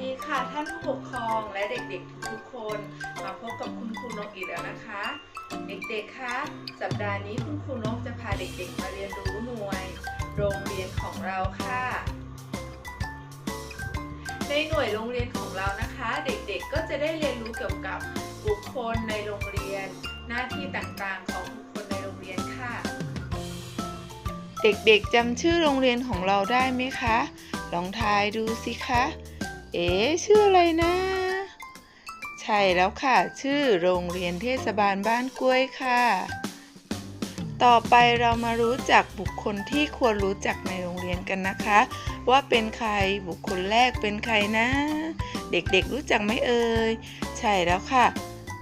ดีค่ะท่านผู้ปกครองและเด็กๆทุกคนมาพบกับคุณครูนกอีกแล้วนะคะ เด็กๆคะสัปดาห์นี้คุณครูนกจะพาเด็กๆมาเรียนรู้หน่วย โรงเรียนของเราค่ะ ในหน่วยโรงเรียนของเรานะคะ เด็กๆก็จะได้เรียนรู้เกี่ยวกับบุคคลในโรงเรียน หน้าที่ต่างๆของบุคคลในโรงเรียนค่ะ เด็กๆจำชื่อโรงเรียนของเราได้ไหมคะลองทายดูสิคะ เอ๋ชื่ออะไรนะ ใช่แล้วค่ะ ชื่อโรงเรียนเทศบาลบ้านกล้วยค่ะ ต่อไปเรามารู้จักบุคคลที่ควรรู้จักในโรงเรียนกันนะคะ ว่าเป็นใครบุคคลแรกเป็นใครนะ เด็กๆรู้จักไหมเอ่ยใช่แล้วค่ะ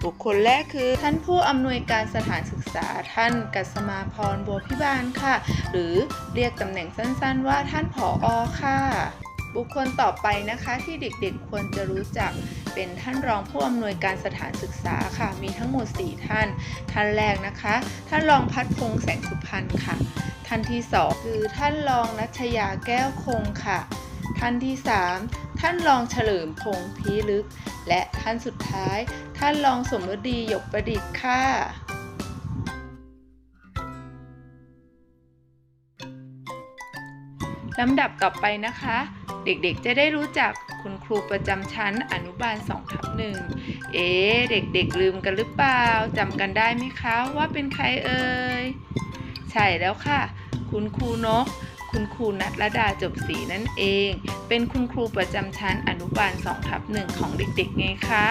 บุคคลแรกคือ ท่านผู้อำนวยการสถานศึกษาท่านกัสมาพรบัวพิบาลค่ะ หรือเรียกตำแหน่งสั้นๆว่าท่านผออค่ะ บุคคลต่อไปนะคะที่เด็กๆควรจะรู้จักเป็นท่านรองผู้อำนวยการสถานศึกษาค่ะ มีทั้งหมด 4 ท่าน ท่านแรกนะคะ ท่านรองพัดพงษ์แสงสุพรรณค่ะ ท่านที่ 2 คือท่านรองนัชยาแก้วคงค่ะ ท่านที่ 3 ท่านรองเฉลิมพงษ์พีลึก และท่านสุดท้าย ท่านรองสมฤดีหยกประดิษฐ์ค่ะ ลำดับต่อไปนะคะ เด็กๆจะได้รู้จักคุณครูประจำชั้นอนุบาล2ทับหนึ่งเอ๊เด็กๆลืมกันหรือเปล่าจำกันได้ไหมคะว่าเป็นใครเอ่ยใช่แล้วค่ะ คุณครูนก คุณครูนัทรดาจบศรีนั่นเอง เป็นคุณครูประจำชั้นอนุบาล2ทับหนึ่งของเด็กๆไงคะ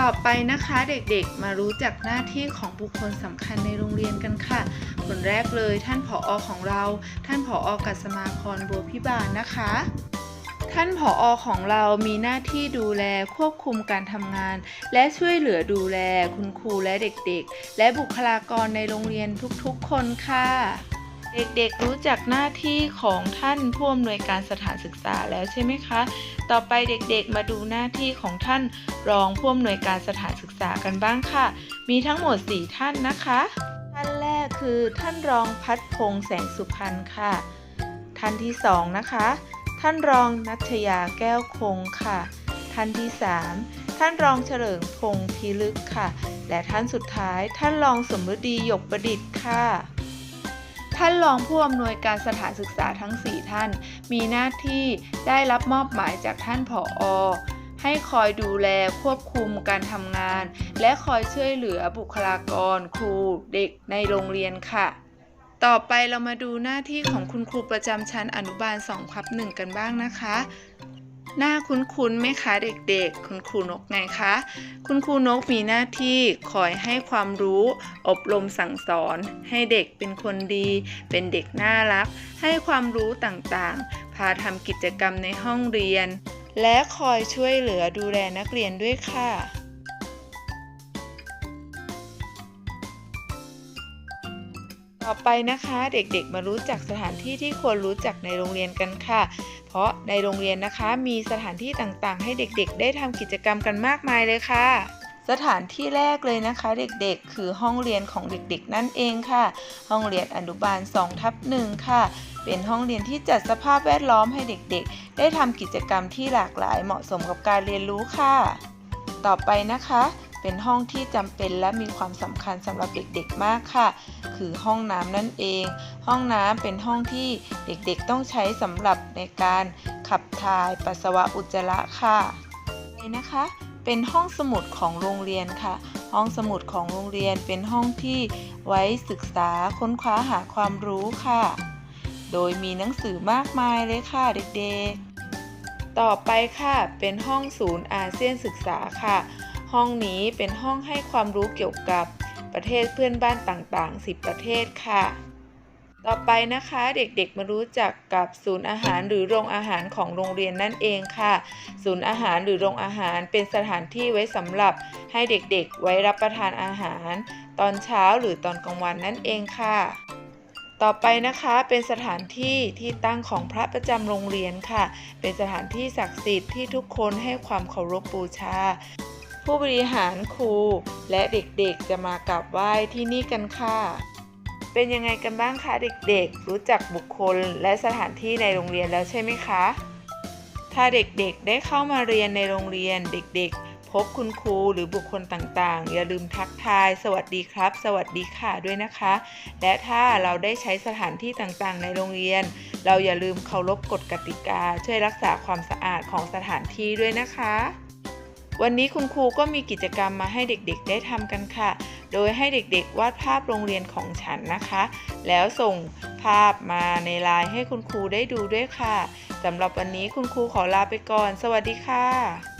ต่อไปนะคะเด็กๆมารู้จักหน้าที่ของบุคคลสำคัญในโรงเรียนกันค่ะ คนแรกเลยท่านผออของเรา ท่านผออกัสมาพรบัวพิบาลนะคะท่านผออของเรามีหน้าที่ดูแลควบคุมการทำงาน และช่วยเหลือดูแลคุณครูและเด็กๆ และบุคลากรในโรงเรียนทุกๆ คนค่ะ เด็กๆรู้จักหน้าที่ของท่านผู้อำนวยการสถานศึกษาแล้วใช่ไหมคะ ต่อไปเด็กๆมาดูหน้าที่ของท่านรองผู้อำนวยการสถานศึกษากันบ้างค่ะ มีทั้งหมด 4 ท่านนะคะ ท่านแรกคือท่านรองพัดพงษ์แสงสุพรรณค่ะ ท่านที่ 2 นะคะ ท่านรองนัชยาแก้วคงค่ะ ท่านที่ 3 ท่านรองเฉลิมพงษ์พีลึกค่ะ และท่านสุดท้ายท่านรองสมฤดีหยกประดิษฐ์ค่ะ ท่านรองผู้อำนวยการสถานศึกษาทั้ง 4 ท่าน มีหน้าที่ได้รับมอบหมายจากท่านผออให้คอยดูแลควบคุมการทำงาน และคอยช่วยเหลือบุคลากร ครูเด็กในโรงเรียนค่ะ ต่อไปเรามาดูหน้าที่ของคุณครูประจำชั้นอนุบาล2ครับหนึ่งกันบ้างนะคะ หน้าคุ้นๆไหมคะเด็กๆ คุณครูนกไงคะ คุณครูนกมีหน้าที่คอยให้ความรู้ อบรมสั่งสอน ให้เด็กเป็นคนดี เป็นเด็กน่ารัก ให้ความรู้ต่างๆ พาทำกิจกรรมในห้องเรียน และคอยช่วยเหลือดูแลนักเรียนด้วยค่ะ ต่อไปนะคะเด็กๆมารู้จักสถานที่ที่ควรรู้จักในโรงเรียนกันค่ะ เพราะในโรงเรียนนะคะมีสถานที่ต่างๆ ให้เด็กๆ ได้ทำกิจกรรมกันมากมายเลยค่ะสถานที่แรกเลยนะคะ เด็กๆ คือห้องเรียนของเด็กๆ นั่นเองค่ะ ห้องเรียนอนุบาล2ทับ1ค่ะ เป็นห้องเรียนที่จัดสภาพแวดล้อมให้เด็กๆ ได้ทำกิจกรรมที่หลากหลายเหมาะสมกับการเรียนรู้ค่ะ ต่อไปนะคะ เป็นห้องที่จำเป็นและมีความสำคัญสำหรับเด็กๆมากค่ะ คือห้องน้ำนั่นเอง ห้องน้ำเป็นห้องที่เด็กๆต้องใช้สำหรับในการขับถ่ายปัสสาวะอุจจาระค่ะไปนะคะเป็นห้องสมุดของโรงเรียนค่ะ ห้องสมุดของโรงเรียนเป็นห้องที่ไว้ศึกษาค้นคว้าหาความรู้ค่ะ โดยมีหนังสือมากมายเลยค่ะเด็กๆ ต่อไปค่ะ เป็นห้องศูนย์อาเซียนศึกษาค่ะ ห้องนี้เป็นห้องให้ความรู้เกี่ยวกับประเทศเพื่อนบ้านต่างๆ 10 ประเทศค่ะ ต่อไปนะคะเด็กๆมารู้จักกับศูนย์อาหารหรือโรงอาหารของโรงเรียนนั่นเองค่ะ ศูนย์อาหารหรือโรงอาหารเป็นสถานที่ไว้สำหรับให้เด็กๆ ไว้รับประทานอาหาร ตอนเช้าหรือตอนกลางวันนั่นเองค่ะ ต่อไปนะคะเป็นสถานที่ที่ตั้งของพระประจำโรงเรียนค่ะ เป็นสถานที่ศักดิ์สิทธิ์ที่ทุกคนให้ความเคารพบูชา ผู้บริหารครูและเด็กๆจะมากราบไหว้ที่นี่กันค่ะ เป็นยังไงกันบ้างคะเด็กๆ รู้จักบุคคลและสถานที่ในโรงเรียนแล้วใช่ไหมคะ ถ้าเด็กๆได้เข้ามาเรียนในโรงเรียนเด็กๆ พบคุณครูหรือบุคคลต่างๆ อย่าลืมทักทาย สวัสดีครับ สวัสดีค่ะด้วยนะคะ และถ้าเราได้ใช้สถานที่ต่างๆ ในโรงเรียน เราอย่าลืมเคารพกฎกติกา ช่วยรักษาความสะอาดของสถานที่ด้วยนะคะ วันนี้คุณครูก็มีกิจกรรมมาให้เด็กๆ ได้ทำกันค่ะ โดยให้เด็กๆ วาดภาพโรงเรียนของฉันนะคะ แล้วส่งภาพมาในไลน์ให้คุณครูได้ดูด้วยค่ะสำหรับวันนี้คุณครูขอลาไปก่อน สวัสดีค่ะ